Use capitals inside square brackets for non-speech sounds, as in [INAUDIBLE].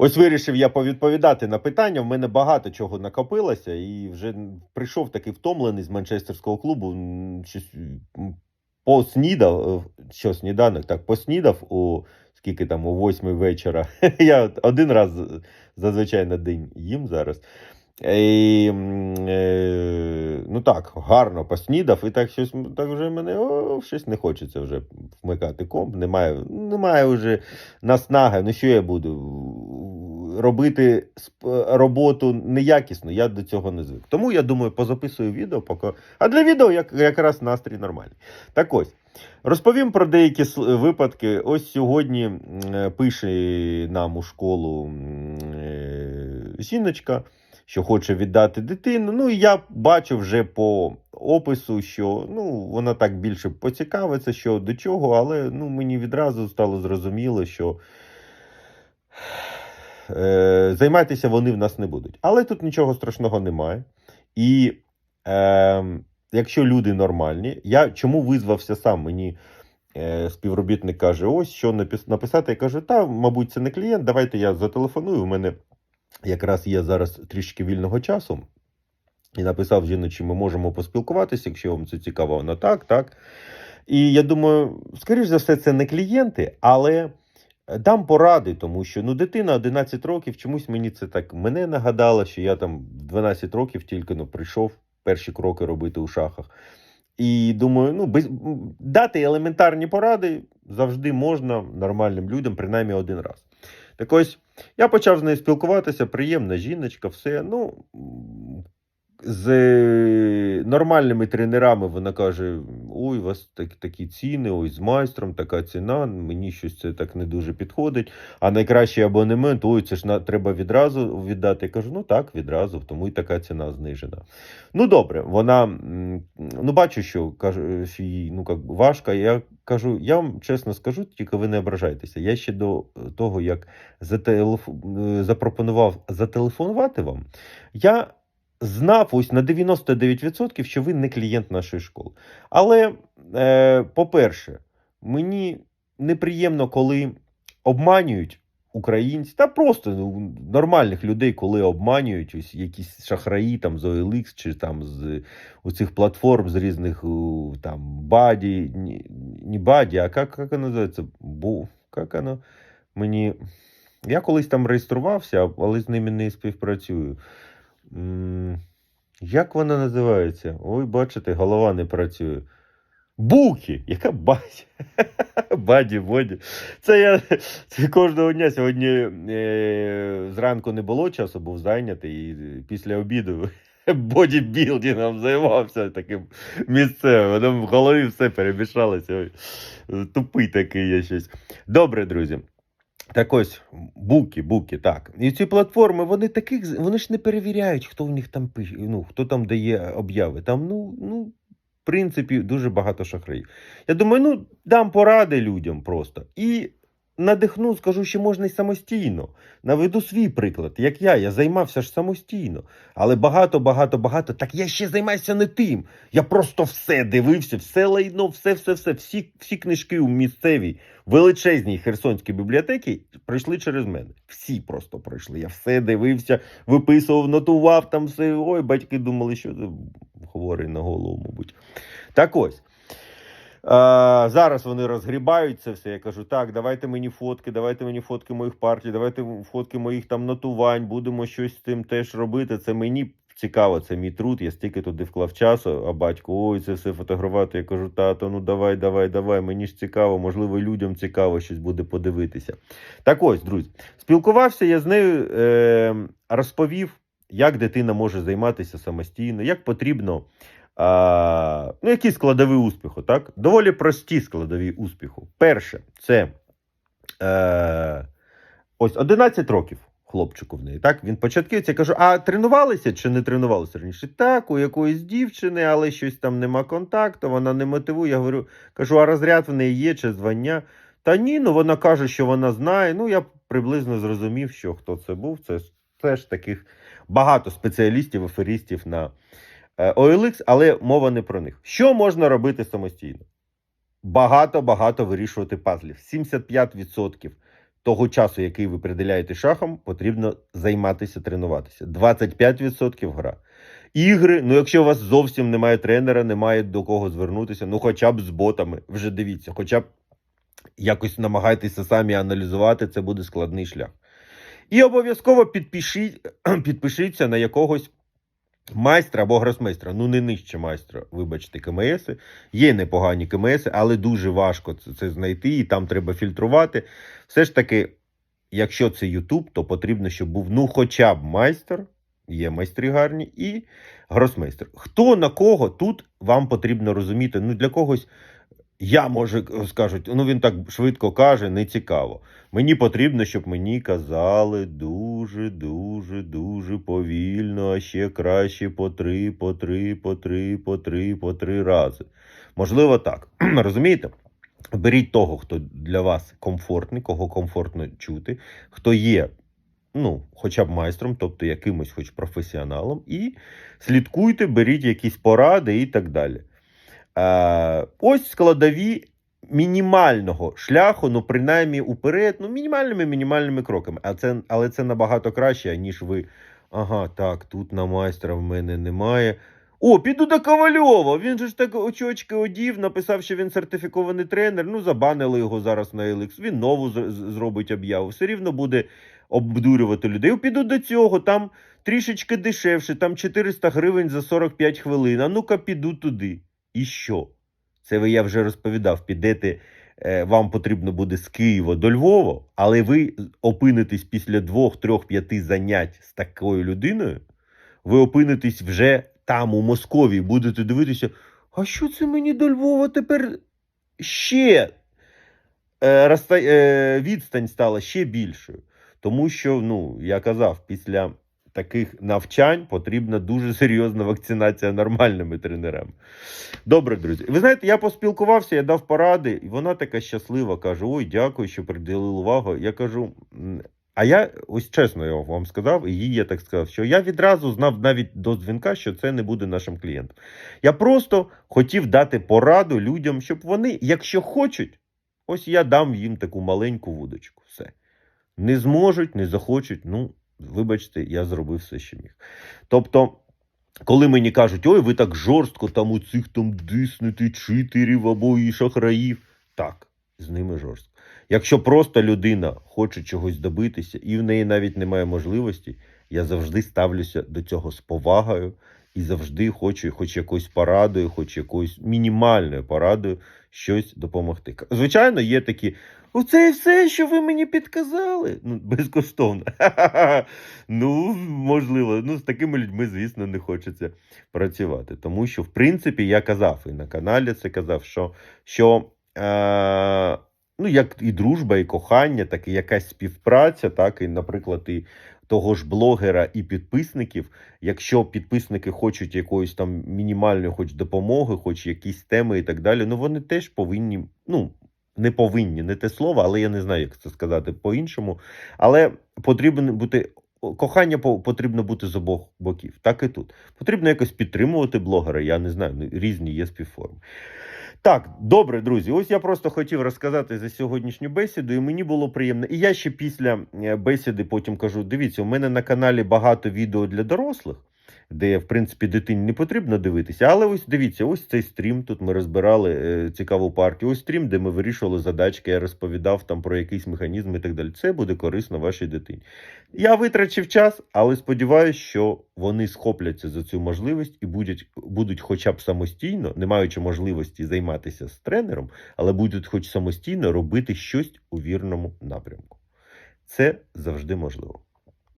Ось вирішив я повідповідати на питання. В мене багато чого накопилося, і вже прийшов такий втомлений з манчестерського клубу. Щось поснідав, е, що сніданок, так, поснідав у скільки там, о восьмій вечора. [LAUGHS] Я один раз зазвичай на день їм зараз. І, е, ну так, гарно поснідав, і так щось так вже мене о, щось не хочеться вже вмикати комп. Немає, немає вже наснаги. Ну що я буду робити роботу неякісно? Я до цього не звик. Тому я думаю, позаписую відео, поки. А для відео як, якраз настрій нормальний. Так ось. Розповім про деякі випадки. Ось сьогодні е, пише нам у школу е, жіночка, що хоче віддати дитину. Ну, і я бачу вже по опису, що ну, вона так більше поцікавиться, що до чого, але ну, мені відразу стало зрозуміло, що е, займатися вони в нас не будуть. Але тут нічого страшного немає. І е, якщо люди нормальні, я чому визвався сам? Мені е, співробітник каже: ось що написати. Я кажу, та, мабуть, це не клієнт, давайте я зателефоную. У мене якраз є зараз трішки вільного часу. І написав жіночі, ми можемо поспілкуватися, якщо вам це цікаво, вона так, так. І я думаю, скоріш за все, це не клієнти, але е, дам поради, тому що ну, дитина 11 років, чомусь мені це так мене нагадало, що я там в 12 років тільки ну, прийшов перші кроки робити у шахах. І думаю, ну, без, дати елементарні поради завжди можна нормальним людям, принаймні один раз. Так ось я почав з нею спілкуватися, приємна жіночка, все. Ну, з нормальними тренерами вона каже: ой, у вас так, такі ціни, ой, з майстром така ціна, мені щось це так не дуже підходить. А найкращий абонемент, ой, це ж на, треба відразу віддати. Я кажу, ну так, відразу, тому і така ціна знижена. Ну добре, вона ну бачу, що каже, що їй ну, як важко. Я кажу, я вам чесно скажу, тільки ви не ображайтеся. Я ще до того, як зателеф... е, запропонував зателефонувати вам, я знав ось на 99%, що ви не клієнт нашої школи. Але, е, по-перше, мені неприємно, коли обманюють українців, та просто ну, нормальних людей, коли обманюють ось якісь шахраї там з OLX чи там з цих платформ з різних там баді, не, баді, а як, як називається? Бу, як воно мені. Я колись там реєструвався, але з ними не співпрацюю. Як вона називається? Ой, бачите, голова не працює. Буки! Яка баді? [LAUGHS] Баді, боді. Це я це кожного дня. Сьогодні е, зранку не було часу, був зайнятий, і після обіду [LAUGHS] бодібілдингом займався таким місцевим. Воно в голові все перемішалося. Тупий такий я щось. Добре, друзі. Так ось, буки, буки, так. І ці платформи, вони таких, вони ж не перевіряють, хто в них там пише, ну, хто там дає обяви. Там, ну, ну, в принципі, дуже багато шахраїв. Я думаю, ну, дам поради людям просто. І надихну, скажу, що можна й самостійно. Наведу свій приклад, як я, я займався ж самостійно. Але багато, багато, багато. Так я ще займаюся не тим. Я просто все дивився, все лайно, все, все, все, всі, всі книжки у місцевій величезній Херсонській бібліотеці пройшли через мене. Всі просто пройшли. Я все дивився, виписував, нотував там все. Ой, батьки думали, що це хворий на голову, мабуть. Так ось. Зараз вони розгрібають це все. Я кажу, так, давайте мені фотки, давайте мені фотки моїх партій, давайте фотки моїх там нотувань, будемо щось з цим теж робити. Це мені цікаво, це мій труд. Я стільки туди вклав часу, а батько, ой, це все фотографувати. Я кажу, тато, ну давай, давай, давай. Мені ж цікаво, можливо, людям цікаво щось буде подивитися. Так ось, друзі, спілкувався я з нею, е, розповів, як дитина може займатися самостійно, як потрібно. А, ну, які складові успіху, так? Доволі прості складові успіху. Перше, це е, ось 11 років хлопчику в неї. Так, він початківець. Я кажу, а тренувалися чи не тренувалися раніше? Так, у якоїсь дівчини, але щось там нема контакту, вона не мотивує. Я говорю, кажу, а розряд в неї є чи звання? Та ні, ну вона каже, що вона знає. Ну, я приблизно зрозумів, що хто це був. Це теж таких багато спеціалістів, аферістів на OLX, але мова не про них. Що можна робити самостійно? Багато-багато вирішувати пазлів. 75% того часу, який ви приділяєте шахам, потрібно займатися, тренуватися. 25% гра. Ігри, ну якщо у вас зовсім немає тренера, немає до кого звернутися, ну хоча б з ботами, вже дивіться, хоча б якось намагайтеся самі аналізувати, це буде складний шлях. І обов'язково підпишіть, [CLEARS THROAT] підпишіться на якогось майстра або гросмейстра. Ну, не нижче майстра, вибачте, КМС. Є непогані КМС, але дуже важко це, це знайти, і там треба фільтрувати. Все ж таки, якщо це Ютуб, то потрібно, щоб був ну, хоча б майстер, є майстри гарні, і гросмейстер. Хто на кого тут вам потрібно розуміти? Ну, для когось. Я може скажуть, ну він так швидко каже, не цікаво. Мені потрібно, щоб мені казали дуже, дуже, дуже повільно, а ще краще по три, по три, по три, по три, по три рази. Можливо, так. [CLEARS THROAT] Розумієте? Беріть того, хто для вас комфортний, кого комфортно чути, хто є, ну, хоча б майстром, тобто якимось хоч професіоналом, і слідкуйте, беріть якісь поради і так далі. Е, ось складові мінімального шляху, ну принаймні уперед, ну мінімальними мінімальними кроками. А це, але це набагато краще, ніж ви. Ага, так, тут на майстра в мене немає. О, піду до Ковальова. Він же ж так очочки одів, написав, що він сертифікований тренер. Ну, забанили його зараз на LX. Він нову зробить об'яву. Все рівно буде обдурювати людей. Піду до цього, там трішечки дешевше, там 400 гривень за 45 хвилин. А ну-ка, піду туди. І що? Це ви я вже розповідав. Підете, е, вам потрібно буде з Києва до Львова, але ви опинитесь після двох, трьох, п'яти занять з такою людиною, ви опинитесь вже там, у Московії, будете дивитися, а що це мені до Львова тепер ще е, розста... е, відстань стала ще більшою. Тому що, ну, я казав, після таких навчань потрібна дуже серйозна вакцинація нормальними тренерами. Добре, друзі. Ви знаєте, я поспілкувався, я дав поради, і вона така щаслива каже: Ой, дякую, що приділили увагу. Я кажу. А я ось чесно я вам сказав, і їй я так сказав, що я відразу знав навіть до дзвінка, що це не буде нашим клієнтом. Я просто хотів дати пораду людям, щоб вони, якщо хочуть, ось я дам їм таку маленьку вудочку. Все. Не зможуть, не захочуть. Ну, вибачте, я зробив все, що міг. Тобто, коли мені кажуть, ой, ви так жорстко там у цих там диснити, читерів або і шахраїв. Так, з ними жорстко. Якщо просто людина хоче чогось добитися, і в неї навіть немає можливості, я завжди ставлюся до цього з повагою і завжди хочу, хоч якоюсь порадою, хоч якоюсь мінімальною порадою щось допомогти. Звичайно, є такі. Оце і все, що ви мені підказали. Ну, безкоштовно. [LAUGHS] ну, можливо, ну, з такими людьми, звісно, не хочеться працювати. Тому що, в принципі, я казав і на каналі це казав, що, що е, ну, як і дружба, і кохання, так і якась співпраця, так, і, наприклад, і того ж блогера і підписників. Якщо підписники хочуть якоїсь там мінімальної хоч допомоги, хоч якісь теми і так далі, ну вони теж повинні, ну. Не повинні, не те слово, але я не знаю, як це сказати по-іншому. Але потрібно бути кохання потрібно бути з обох боків. Так і тут. Потрібно якось підтримувати блогера. Я не знаю, ну, різні є співформи. Так, добре, друзі. Ось я просто хотів розказати за сьогоднішню бесіду, і мені було приємно. І я ще після е, бесіди потім кажу: дивіться, у мене на каналі багато відео для дорослих, де, в принципі, дитині не потрібно дивитися. Але ось дивіться, ось цей стрім. Тут ми розбирали е, цікаву партію. Ось стрім, де ми вирішували задачки, я розповідав там про якийсь механізм і так далі. Це буде корисно вашій дитині. Я витрачив час, але сподіваюся, що вони схопляться за цю можливість і будуть, будуть хоча б самостійно, не маючи можливості займатися з тренером, але будуть хоч самостійно робити щось у вірному напрямку. Це завжди можливо.